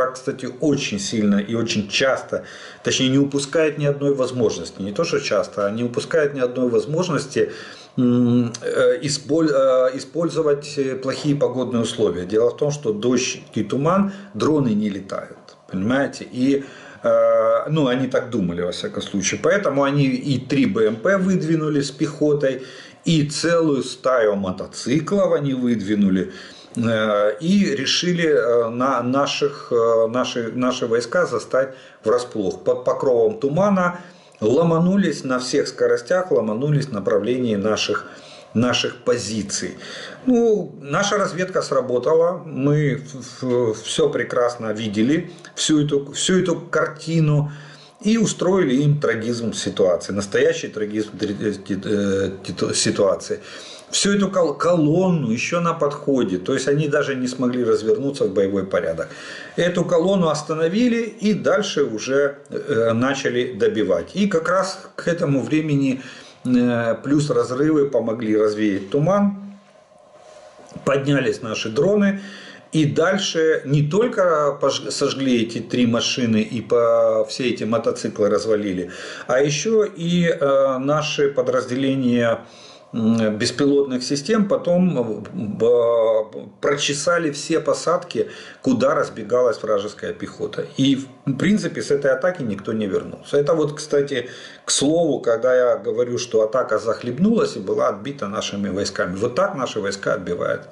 враг, кстати, очень сильно и очень часто, точнее не упускает ни одной возможности, не то что часто, а не упускает ни одной возможности э, э, использовать плохие погодные условия. Дело в том, что дождь и туман, дроны не летают, понимаете, и ну, они так думали, во всяком случае. Поэтому они и три БМП выдвинули с пехотой, и целую стаю мотоциклов они выдвинули. Э, и решили э, на наших, э, наши, наши войска застать врасплох. Под покровом тумана ломанулись на всех скоростях, ломанулись в направлении наших, наших позиций. Ну, наша разведка сработала, мы все прекрасно видели, всю эту, всю эту картину и устроили им трагизм ситуации, настоящий трагизм ситуации всю эту колонну еще на подходе, то есть они даже не смогли развернуться в боевой порядок. Эту колонну остановили и дальше уже э, начали добивать. И как раз к этому времени э, плюс разрывы помогли развеять туман, поднялись наши дроны, и дальше не только сожгли эти три машины и по все эти мотоциклы развалили, а еще и э, наши подразделения беспилотных систем потом э, прочесали все посадки, куда разбегалась вражеская пехота. И, в принципе, с этой атаки никто не вернулся. Это вот, кстати, к слову, когда я говорю, что атака захлебнулась и была отбита нашими войсками. Вот так наши войска отбивают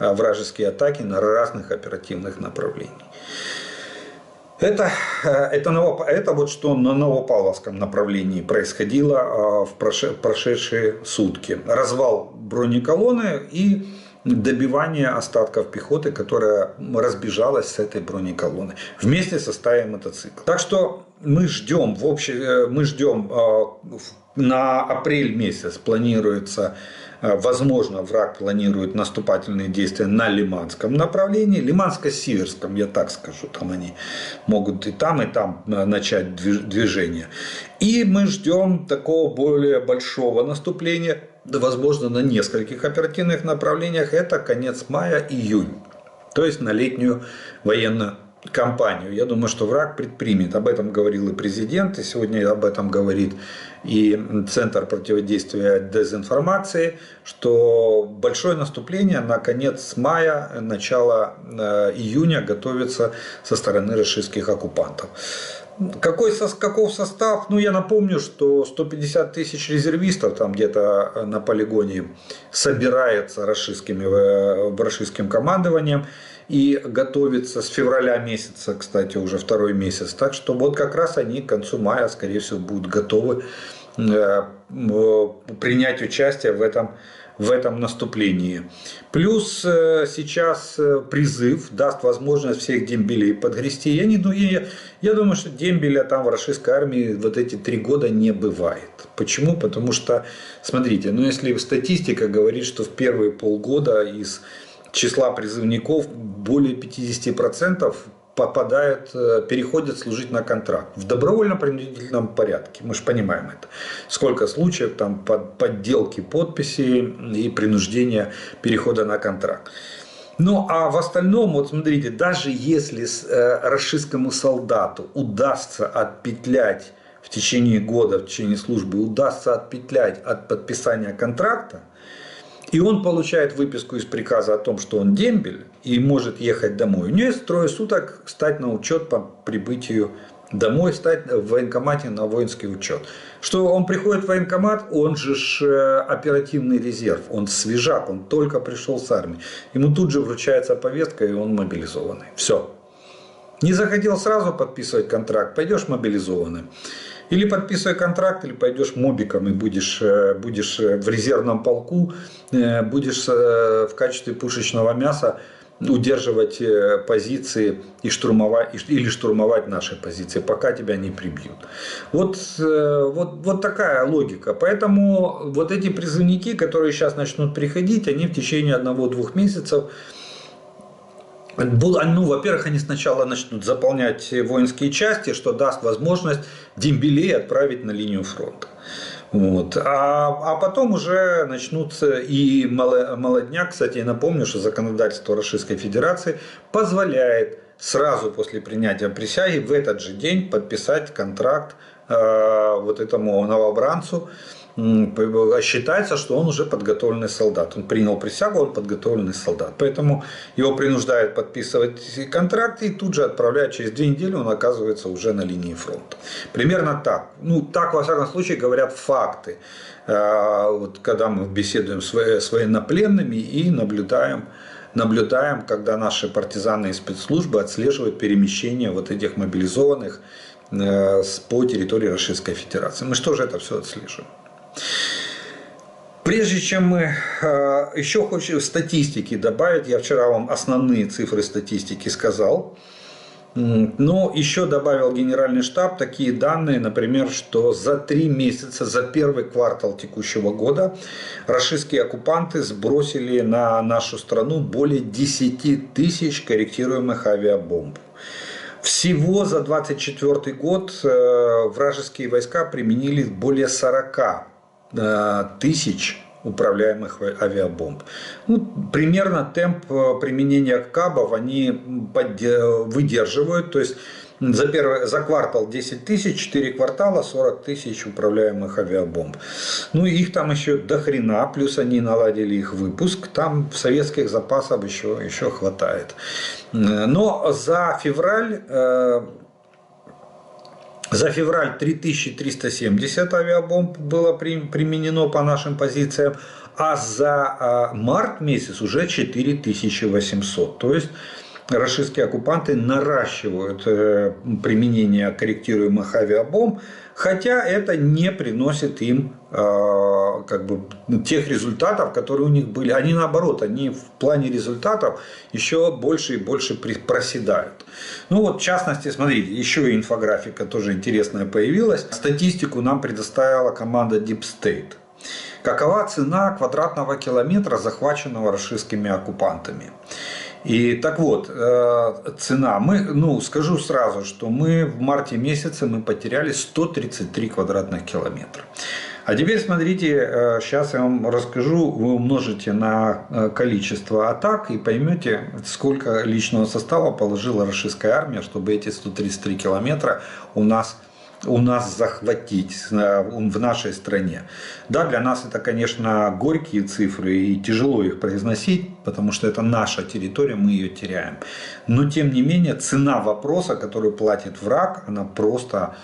э, вражеские атаки на разных оперативных направлениях. Это, э, это, ново, это вот что на Новопавловском направлении происходило а, в прошедшие сутки. Развал бронеколонны и добивание остатков пехоты, которая разбежалась с этой бронеколонны вместе со стаей мотоциклов. Так что мы ждем, в общем, э, мы ждем на апрель месяц планируется Э, возможно, враг планирует наступательные действия на Лиманском направлении, Лиманско-Сиверском, я так скажу, там они могут и там, и там э, начать движение. И мы ждем такого более большого наступления, возможно, на нескольких оперативных направлениях, это конец мая-июнь, то есть на летнюю военную кампанию. Я думаю, что враг предпримет. Об этом говорил и президент, и сегодня об этом говорит и Центр противодействия дезинформации, что большое наступление на конец мая, начало э, июня готовится со стороны российских оккупантов. Какой, каков состав? Ну, я напомню, что 150 тысяч резервистов там где-то на полигоне собирается э, российским командованием и готовится с февраля месяца, кстати, уже второй месяц. Так что вот как раз они к концу мая, скорее всего, будут готовы э, принять участие в этом, в этом наступлении. Плюс э, сейчас э, призыв даст возможность всех дембелей подгрести. Я, не, я, я думаю, что дембеля там в российской армии вот эти три года не бывает. Почему? Потому что, смотрите, ну если статистика говорит, что в первые полгода из числа призывников более 50% попадают, э, переходят служить на контракт в добровольно-принудительном порядке. Мы же понимаем это. Сколько случаев там под подделки подписи и принуждения перехода на контракт. Ну а в остальном, вот смотрите, даже если э, солдату удастся отпетлять в течение года, в течение службы, удастся отпетлять от подписания контракта, и он получает выписку из приказа о том, что он дембель и может ехать домой. У него есть трое суток стать на учет по прибытию домой, стать в военкомате на воинский учет. Что он приходит в военкомат, он же э, оперативный резерв, он свежак, он только пришел с армии. Ему тут же вручается повестка, и он мобилизованный. Все. Не захотел сразу подписывать контракт, пойдешь мобилизованным. Или подписывай контракт, или пойдешь мобиком и будешь, э, будешь э, в резервном полку, э, будешь в качестве пушечного мяса удерживать позиции и штурмовать, или штурмовать наши позиции, пока тебя не прибьют. Вот, вот, вот такая логика. Поэтому вот эти призывники, которые сейчас начнут приходить, они в течение одного-двух месяцев ну, во-первых, они сначала начнут заполнять воинские части, что даст возможность дембелей отправить на линию фронта. Вот. А, а потом уже начнутся и молодняк, кстати, я напомню, что законодательство Российской Федерации позволяет сразу после принятия присяги в этот же день подписать контракт э, вот этому новобранцу. Считается, что он уже подготовленный солдат. Он принял присягу, он подготовленный солдат. Поэтому его принуждают подписывать контракт и тут же отправляют. Через две недели он оказывается уже на линии фронта. Примерно так. Ну, так, во всяком случае, говорят факты. Э, вот, когда мы беседуем с военнопленными и наблюдаем наблюдаем, когда наши партизаны и спецслужбы отслеживают перемещение вот этих мобилизованных э, по территории Российской Федерации. Мы что же это все отслеживаем? Прежде чем мы э, еще хочу статистики добавить, я вчера вам основные цифры статистики сказал. Но еще добавил Генеральный штаб такие данные, например, что за три месяца, за первый квартал текущего года российские оккупанты сбросили на нашу страну более 10 тысяч корректируемых авиабомб. Всего за 24 год э, вражеские войска применили более 40 э, тысяч управляемых авиабомб. Ну, примерно темп э, применения КАБов они выдерживают, то есть за, первый, за квартал 10 тысяч, 4 квартала 40 тысяч управляемых авиабомб. Ну их там еще до хрена, плюс они наладили их выпуск, там советских запасов еще, еще хватает. Но за февраль э, за февраль 3370 авиабомб было применено по нашим позициям, а за а, март месяц уже 4800. То есть российские оккупанты наращивают э, применение корректируемых авиабомб, хотя это не приносит им э, как бы, тех результатов, которые у них были. Они наоборот, они в плане результатов еще больше и больше проседают. Ну вот, в частности, смотрите, еще инфографика тоже интересная появилась. Статистику нам предоставила команда Deep State. Какова цена квадратного километра, захваченного российскими оккупантами? И так вот, э, цена. Мы, ну, скажу сразу, что мы в марте месяце мы потеряли 133 квадратных километра. А теперь смотрите, сейчас э, я вам расскажу, вы умножите на э, количество атак и поймете, сколько личного состава положила российская армия, чтобы эти 133 километра у нас у нас захватить в нашей стране. Да, для нас это, конечно, горькие цифры и тяжело их произносить, потому что это наша территория, мы ее теряем. Но, тем не менее, цена вопроса, который платит враг, она просто,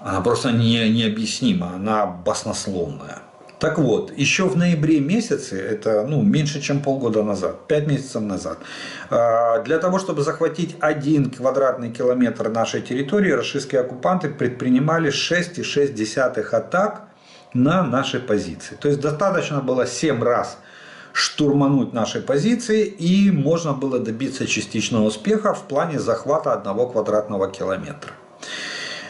она просто не, необъяснима, она баснословная. Так вот, еще в ноябре месяце, это ну, меньше чем полгода назад, 5 месяцев назад, а, для того, чтобы захватить один квадратный километр нашей территории, российские оккупанты предпринимали 6,6 атак на наши позиции. То есть достаточно было 7 раз штурмануть наши позиции, и можно было добиться частичного успеха в плане захвата одного квадратного километра.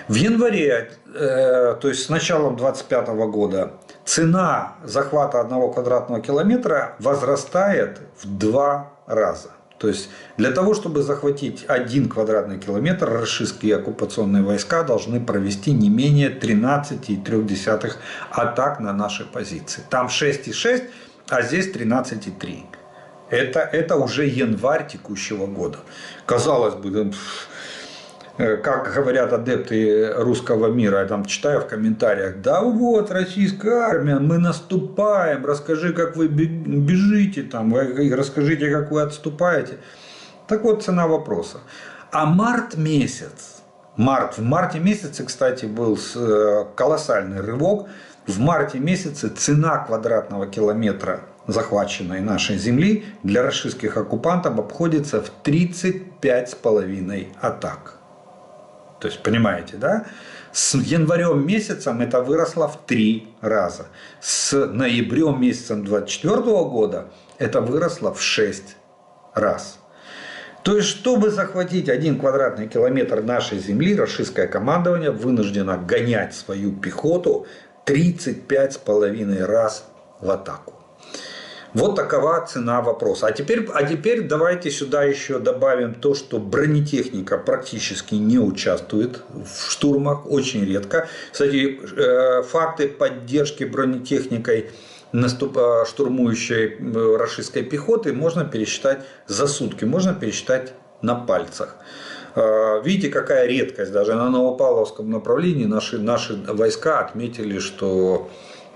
В январе, э, то есть с началом 2025 года, цена захвата одного квадратного километра возрастает в два раза. То есть для того, чтобы захватить один квадратный километр, российские оккупационные войска должны провести не менее 13,3 атак на наши позиции. Там 6,6, а здесь 13,3. Это, это уже январь текущего года. Казалось бы, как говорят адепты русского мира, я там читаю в комментариях, да вот, российская армия, мы наступаем, расскажи, как вы бежите, там, расскажите, как вы отступаете. Так вот, цена вопроса. А март месяц, март, в марте месяце, кстати, был э, колоссальный рывок, в марте месяце цена квадратного километра захваченной нашей земли для российских оккупантов обходится в 35,5 атак. То есть, понимаете, да? С январем месяцем это выросло в три раза. С ноябрем месяцем 2024 года это выросло в 6 раз. То есть, чтобы захватить один квадратный километр нашей земли, российское командование вынуждено гонять свою пехоту 35,5 раз в атаку. Вот такова цена вопроса. А теперь, а теперь давайте сюда еще добавим то, что бронетехника практически не участвует в штурмах, очень редко. Кстати, э, факты поддержки бронетехникой наступ... штурмующей э, российской пехоты можно пересчитать за сутки, можно пересчитать на пальцах. Э, видите, какая редкость. Даже на Новопавловском направлении наши, наши войска отметили, что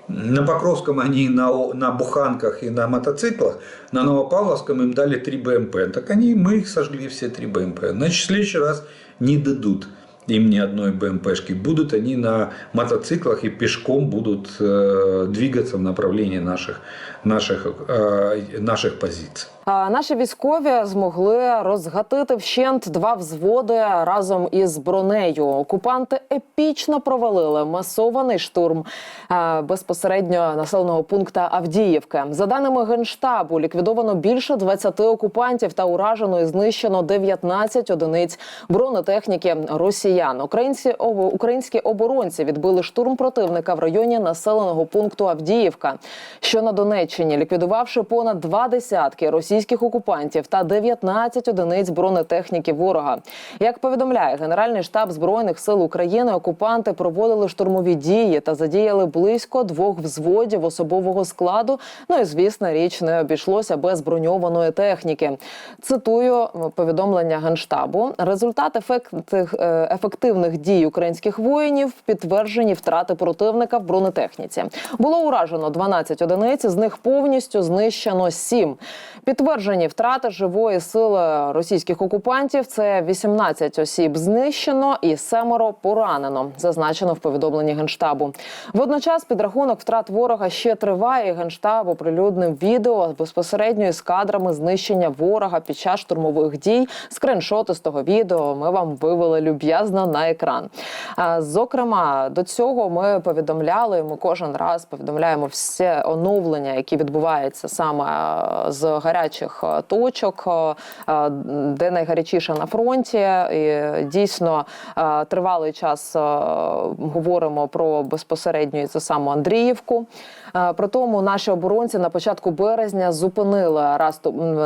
на Покровском они на, на буханках и на мотоциклах, на Новопавловском им дали 3 БМП. Так они, мы их сожгли все 3 БМП. Значит, в следующий раз не дадут им ни одной БМПшки. Будут они на мотоциклах и пешком будут э, двигаться в направлении наших, наших, э, наших позиций. А Наші військові змогли розгатити вщент два взводи разом із бронею. Окупанти епічно провалили масований штурм е, безпосередньо населеного пункту Авдіївки. За даними генштабу, ліквідовано більше 20 окупантів та уражено і знищено 19 одиниць бронетехніки росіян. Українці українські оборонці відбили штурм противника в районі населеного пункту Авдіївка, що на Донеччині, ліквідувавши понад два десятки російських окупантів та 19 одиниць бронетехніки ворога. Як повідомляє Генеральний штаб збройних сил України, окупанти проводили штурмові дії та задіяли близько двох взводів особового складу. Ну і звісно, річ не обійшлося без броньованої техніки. Цитую повідомлення генштабу. Результат ефектних, е, ефективних дій українських воїнів підтверджені втрати противника в бронетехніці. Було уражено 12 одиниць, з них повністю знищено 7. Підтверджені втрати живої сили російських окупантів. Це 18 осіб знищено і семеро поранено. Зазначено в повідомленні генштабу. Водночас підрахунок втрат ворога ще триває. Генштаб оприлюднив відео безпосередньо з кадрами знищення ворога під час штурмових дій. Скриншоти з того відео ми вам вивели люб'язно на екран. Зокрема, до цього ми повідомляли. Ми кожен раз повідомляємо все оновлення, які відбуваються саме з гарячих точок, де найгарячіше на фронті. І дійсно тривалий час говоримо про безпосередньо це саму Андріївку. При тому наші оборонці на початку березня зупинили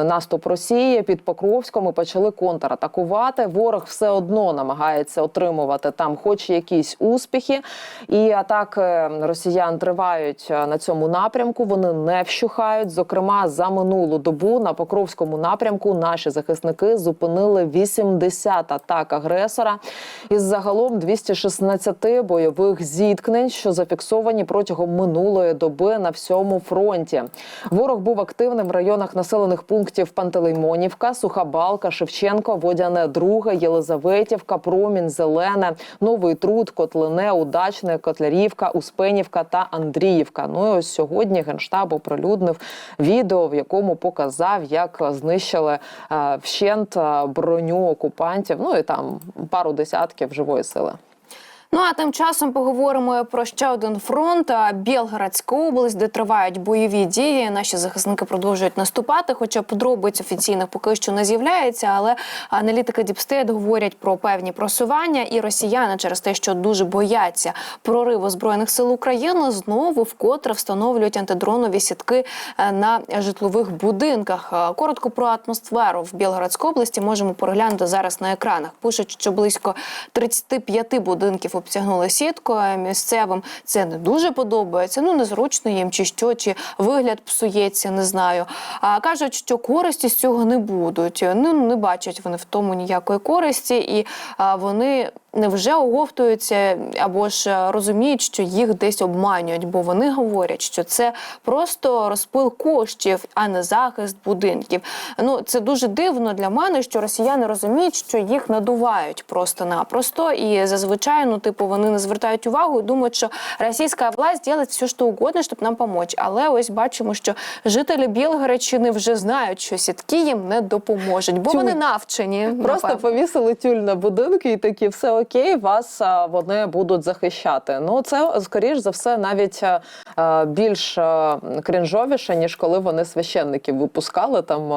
наступ Росії під Покровськом і почали контратакувати. Ворог все одно намагається отримувати там, хоч якісь успіхи. І атаки росіян тривають е, на цьому напрямку. Вони не вщухають. Зокрема, за минулу добу на Покровському напрямку наші захисники зупинили 80 атак агресора із загалом 216 бойових зіткнень, що зафіксовані протягом минулої доби на всьому фронті. Ворог був активним в районах населених пунктів Пантелеймонівка, Сухабалка, Шевченко, Водяне, Друге, Єлизаветівка, Промінь, Зелене, Новий Труд, Котлине, Удачне, Котлярівка, Успенівка та Андріївка. Ну і ось сьогодні генштаб оприлюднив відео, в якому показав, як знищили е, вщент е, броню окупантів. Ну і там пару десятків живої сили. Ну а тим часом поговоримо про ще один фронт а, Білградська область, де тривають бойові дії. Наші захисники продовжують наступати. Хоча подробиць офіційних поки що не з'являється, але аналітики Діпстейт говорять про певні просування, і росіяни через те, що дуже бояться прориву збройних сил України, знову вкотре встановлюють антидронові сітки е, на житлових будинках. Е, Коротко про атмосферу в Білградській області можемо переглянути зараз на екранах. Пишуть, що близько 35 будинків обтягнули сіткою. Місцевим це не дуже подобається. Ну незручно їм чи що, чи вигляд псується, не знаю. А кажуть, що користі з цього не будуть. Ну не бачать вони в тому ніякої користі, і а, вони невже оговтуються або ж е, розуміють, що їх десь обманюють, бо вони говорять, що це просто розпил коштів, а не захист будинків. Ну це дуже дивно для мене, що росіяни розуміють, що їх надувають просто-напросто, і зазвичай, ну типу, вони не звертають увагу і думають, що російська власть робить все, що угодно, щоб нам допомогти. Але ось бачимо, що жителі Білгородщини вже знають, що сітки їм не допоможуть, бо Тю. вони навчені. Просто напевно. повісили тюль на будинки і такі все окей, вас вони будуть захищати. Ну це скоріш за все навіть більш а, крінжовіше, ніж коли вони священників випускали там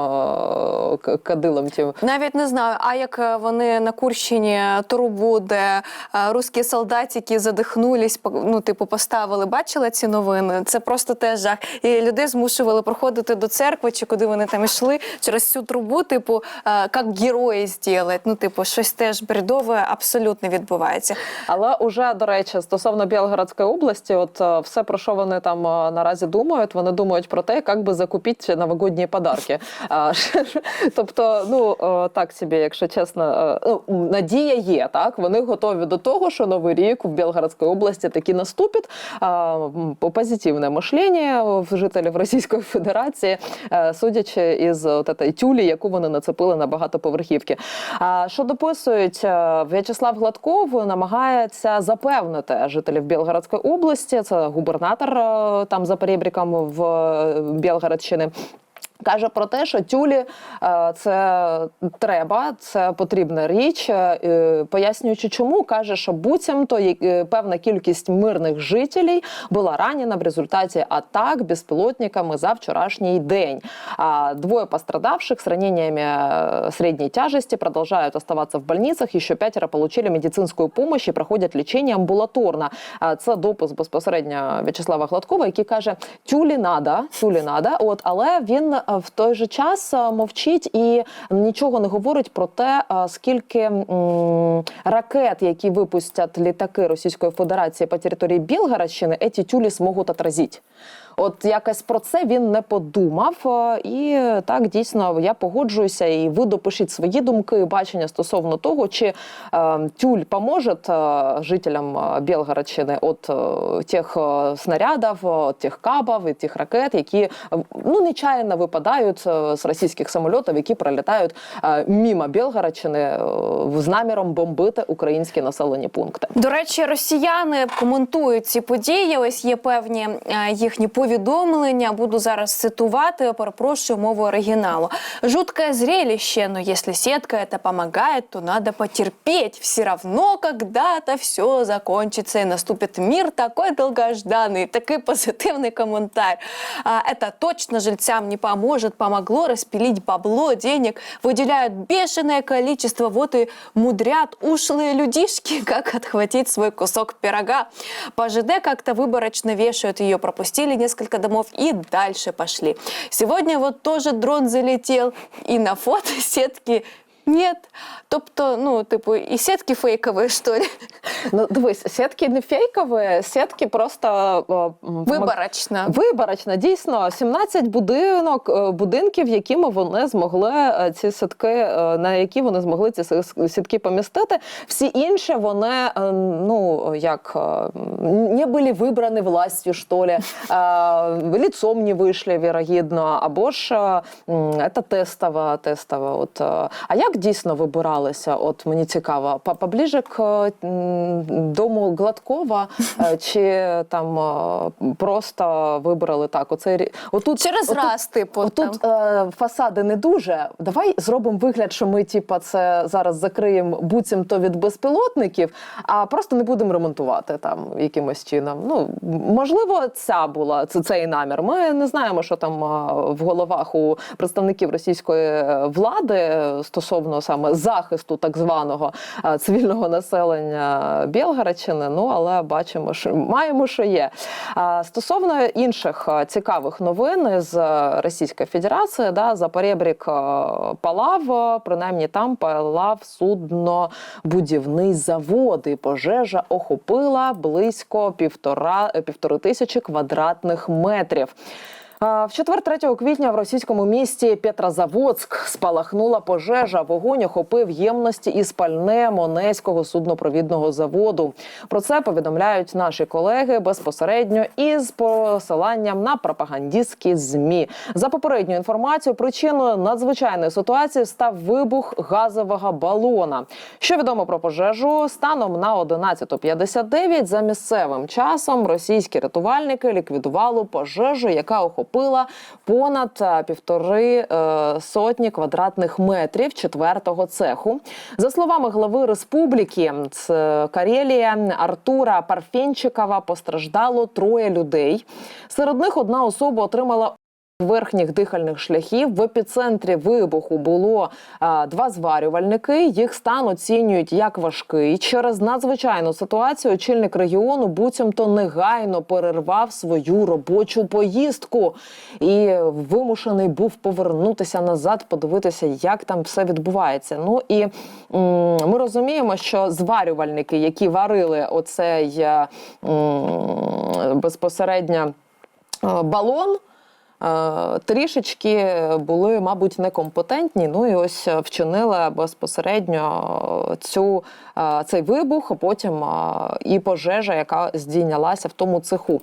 кадилом. Тим. Навіть не знаю, а як е, вони на Курщині трубу, де е, русські солдатики задихнулись, ну типу поставили. Бачили ці новини? Це просто теж жах. І людей змушували проходити до церкви, чи куди вони там йшли через цю трубу, типу, е, як герої зробити. Ну, типу, щось теж бредове, абсолютно. Не відбувається. Але уже до речі, стосовно Білгородської області, от е, все про що вони там е, наразі думають, вони думають про те, як би закупити новогодні подарки. Тобто, ну е, так собі, якщо чесно, ну, надія є. Так вони готові до того, що новий рік в Білгородській області таки наступить. Позитивне мишлення в жителів Російської Федерації, судячи із тюлі, яку вони нацепили на багатоповерхівки. Що дописують, В'ячеслав Гладков намагається запевнити жителів Білгородської області. Це губернатор е, там за перебріком в е, Білгородщини. Каже про те, що тюлі е, це треба, це потрібна річ. Е, Пояснюючи, чому каже, що буцімто е, певна кількість мирних жителів була ранена в результаті атак безпілотниками за вчорашній день. А двое пострадавших с ранениями э, средней тяжести продолжают оставаться в больницах. Еще пятеро получили медицинскую помощь і проходять лічення амбулаторно. Це допис безпосередньо В'ячеслава Гладкова, який каже: тюлі надо, тюлі надо. От але він в той же час е, мовчить і нічого не говорить про те, е, скільки ракет, які випустять літаки Російської Федерації по території Білгородщини, ці тюлі зможуть отразити. От якось про це він не подумав. е, І так дійсно я погоджуюся, і ви допишіть свої думки, бачення стосовно того, чи е, тюль поможе е, жителям е, Білгородщини від тих снарядів, тих кабів і тих ракет, які ну нечаянно випадають з російських самольотів, які пролітають мимо Білгородщини з наміром бомбити українські населені пункти. До речі, росіяни коментують ці події. Ось є певні їхні повідомлення. Буду зараз цитувати. Перепрошую мову оригіналу. Жуткое зрелище, но если сетка это помогает, то надо потерпеть. Все равно когда-то все закончится и наступит мир такой долгожданный. Такий позитивний коментар. А, это точно жильцам не поможет. Помогло распилить бабло, денег выделяют бешеное количество. Вот и мудрят ушлые людишки, как отхватить свой кусок пирога. По ЖД как-то выборочно вешают ее, пропустили несколько домов и дальше пошли. Сегодня вот тоже дрон залетел, и на фото нет. Тобто, ну, типу, і сетки фейкові, що ли? Ну дивись, сітки не фейкові, сітки просто м, Виборочно. Виборочно, дійсно, 17 будинок, е, будинків, якими вони змогли е, ці сітки, е, на які вони змогли ці сітки помістити. Всі інші вони ну як не були вибрані властю, що ли, лицом не вийшли, вірогідно, або ж це тестова, тестова. От, а як дійсно вибиралися? От мені цікаво, По- поближе к дому Гладкова е, чи там е, просто вибрали так? Оце отут Через отут- раз, типу, Отут е, фасади не дуже. Давай зробимо вигляд, що ми типа це зараз закриємо буцімто від безпілотників, а просто не будемо ремонтувати там якимось чином. Ну можливо, ця була цей намір. Ми не знаємо, що там в головах у представників російської влади е, стосовно саме захисту так званого е, цивільного населення Білгородщини. Ну але бачимо, що маємо, що є. Стосовно інших е, цікавих новин з Російської Федерації, да, за перебрік е, палав, принаймні там палав суднобудівний завод, і пожежа охопила близько півтора півтори тисячі квадратних метрів. В четвер 3 квітня в російському місті Петрозаводськ спалахнула пожежа. Вогонь охопив ємності із пальне Монеського суднопровідного заводу. Про це повідомляють наші колеги безпосередньо із посиланням на пропагандистські змі. За попередньою інформацією, причиною надзвичайної ситуації став вибух газового балона. Що відомо про пожежу станом на 11.59 за місцевим часом російські рятувальники ліквідували пожежу, яка охопила понад е, півтори е, сотні квадратних метрів четвертого цеху. За словами глави республіки Карелія Артура Парфінчикова, постраждало троє людей. Серед них одна особа отримала верхніх дихальних шляхів. В епіцентрі вибуху було а, два зварювальники. Їх стан оцінюють як важкий. Через надзвичайну ситуацію очільник регіону буцімто негайно перервав свою робочу поїздку і вимушений був повернутися назад, подивитися, як там все відбувається. Ну і м, ми розуміємо, що зварювальники, які варили оцей е, м, безпосередньо е, балон. Е, Трішечки були, мабуть, некомпетентні. Ну і ось вчинила безпосередньо цю е, цей вибух, а потім е, і пожежа, яка здійнялася в тому цеху.